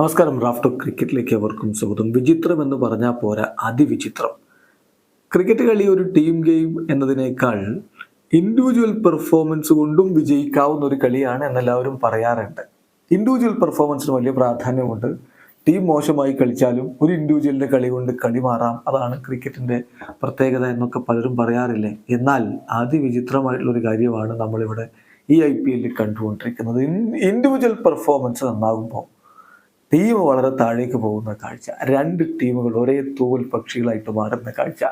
നമസ്കാരം റാഫ്റ്റോ ക്രിക്കറ്റിലേക്ക് അവർക്കും സ്വാഗതം. വിചിത്രം എന്ന് പറഞ്ഞാൽ പോരാ അതിവിചിത്രം. ക്രിക്കറ്റ് കളി ഒരു ടീം ഗെയിം എന്നതിനേക്കാൾ ഇൻഡിവിജ്വൽ പെർഫോമൻസ് കൊണ്ടും വിജയിക്കാവുന്ന ഒരു കളിയാണ് എന്നെല്ലാവരും പറയാറുണ്ട്. ഇൻഡിവിജ്വൽ പെർഫോമൻസിന് വലിയ പ്രാധാന്യമുണ്ട്. ടീം മോശമായി കളിച്ചാലും ഒരു ഇൻഡിവിജ്വലിന്റെ കളി കൊണ്ട് കളി മാറാം. അതാണ് ക്രിക്കറ്റിന്റെ പ്രത്യേകത എന്നൊക്കെ പലരും പറയാറില്ലേ? എന്നാൽ അതിവിചിത്രമായിട്ടുള്ളൊരു കാര്യമാണ് നമ്മളിവിടെ ഈ ഐ പി എല്ലിൽ കണ്ടുകൊണ്ടിരിക്കുന്നത്. ഇൻഡിവിജ്വൽ പെർഫോമൻസ് നന്നാകുമ്പോൾ ടീം വളരെ താഴേക്ക് പോകുന്ന കാഴ്ച. രണ്ട് ടീമുകൾ ഒരേ തൂവൽ പക്ഷികളായിട്ട് മാറുന്ന കാഴ്ച.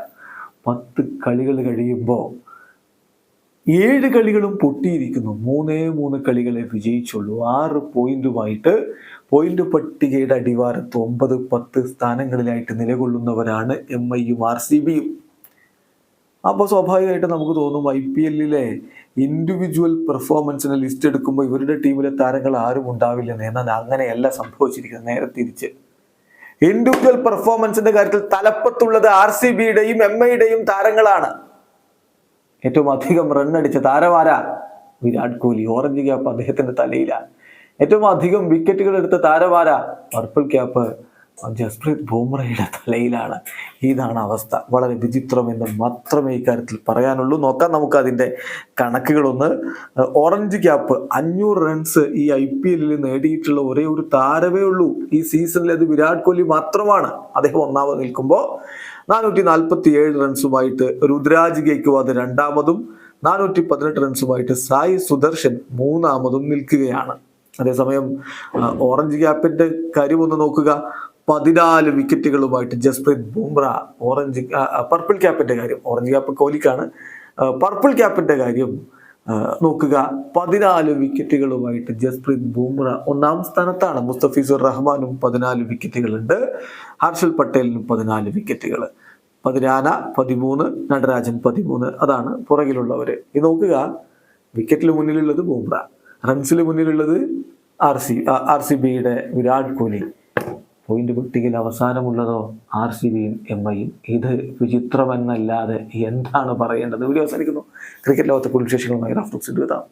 പത്ത് കളികൾ കഴിയുമ്പോൾ ഏഴ് കളികളും പൊട്ടിയിരിക്കുന്നു. മൂന്നേ മൂന്ന് കളികളെ വിജയിച്ചുള്ളൂ. ആറ് പോയിന്റുമായിട്ട് പോയിന്റ് പട്ടികയുടെ അടിവാരത്ത് ഒമ്പത് പത്ത് സ്ഥാനങ്ങളിലായിട്ട് നിലകൊള്ളുന്നവരാണ് എം ഐയും ആർ സി ബിയും അപ്പോൾ സ്വാഭാവികമായിട്ട് നമുക്ക് തോന്നും ഐ പി എല്ലിലെ ഇൻഡിവിജ്വൽ പെർഫോമൻസിന് ലിസ്റ്റ് എടുക്കുമ്പോൾ ഇവരുടെ ടീമിലെ താരങ്ങൾ ആരും ഉണ്ടാവില്ലെന്ന്. എന്നാൽ അങ്ങനെയല്ല സംഭവിച്ചിരിക്കുന്നത്. നേരെ തിരിച്ച്. ഇൻഡിവിജ്വൽ പെർഫോമൻസിന്റെ കാര്യത്തിൽ തലപ്പത്തുള്ളത് ആർ സി ബിയുടെയും എം ഐയുടെയും താരങ്ങളാണ്. ഏറ്റവും അധികം റൺ അടിച്ച താരമാര വിരാട് കോഹ്ലി. ഓറഞ്ച് ക്യാപ്പ് അദ്ദേഹത്തിന്റെ തലയിലാണ് ഏറ്റവും അധികം വിക്കറ്റുകൾ എടുത്ത താരമാര പർപ്പിൾ ക്യാപ്പ് ജസ്പ്രീത് ബുംറയുടെ തലയിലാണ്. ഇതാണ് അവസ്ഥ. വളരെ വിചിത്രമെന്ന് മാത്രമേ ഇക്കാര്യത്തിൽ പറയാനുള്ളൂ. നോക്കാം നമുക്ക് അതിന്റെ കണക്കുകളൊന്ന് ഓറഞ്ച് ക്യാപ്പ് അഞ്ഞൂറ് റൺസ് ഈ ഐ പി എല്ലിൽ നേടിയിട്ടുള്ള ഒരേ ഒരു താരമേ ഉള്ളൂ. ഈ സീസണിൽ അത് വിരാട് കോഹ്ലി മാത്രമാണ്. അദ്ദേഹം ഒന്നാമത് നിൽക്കുമ്പോൾ നാനൂറ്റി നാൽപ്പത്തി ഏഴ് റൺസുമായിട്ട് രുദ്രാജ് ഗെയ്ക്വാദ് രണ്ടാമതും നാനൂറ്റി പതിനെട്ട് റൺസുമായിട്ട് സായി സുദർശൻ മൂന്നാമതും നിൽക്കുകയാണ്. അതേസമയം ഓറഞ്ച് ക്യാപ്പിന്റെ കാര്യം ഒന്ന് നോക്കുക. പതിനാല് വിക്കറ്റുകളുമായിട്ട് ജസ്പ്രീത് ബുംറ ഓറഞ്ച് പർപ്പിൾ ക്യാപ്പിന്റെ കാര്യം ഓറഞ്ച് ക്യാപ്പ് കോഹ്ലിക്കാണ് പർപ്പിൾ ക്യാപ്പിന്റെ കാര്യം നോക്കുക. പതിനാല് വിക്കറ്റുകളുമായിട്ട് ജസ്പ്രീത് ബുംറ ഒന്നാം സ്ഥാനത്താണ്. മുസ്തഫീസുർ റഹ്മാനും പതിനാല് വിക്കറ്റുകളുണ്ട് ഹർഷൽ പട്ടേലിനും പതിനാല് വിക്കറ്റുകൾ പതിനാന പതിമൂന്ന് നടരാജൻ പതിമൂന്ന് അതാണ് പുറകിലുള്ളവർ ഇത് നോക്കുക. വിക്കറ്റിൽ മുന്നിലുള്ളത് ബുംറ. റൺസിൽ മുന്നിലുള്ളത് ആർ സി ആർ സി ബിയുടെ വിരാട് കോഹ്ലി. പോയിന്റ് പട്ടികയിൽ അവസാനമുള്ളതോ ആർ സി ബിയും എം ഐയും. ഇത് വിചിത്രമെന്നല്ലാതെ എന്താണ് പറയേണ്ടത്? വീഡിയോ അവസാനിക്കുന്നു. ക്രിക്കറ്റ് ലോകത്തെ കുറിച്ച് വിശേഷങ്ങളുമായി റഫ്ലക്സ് എഴുതാം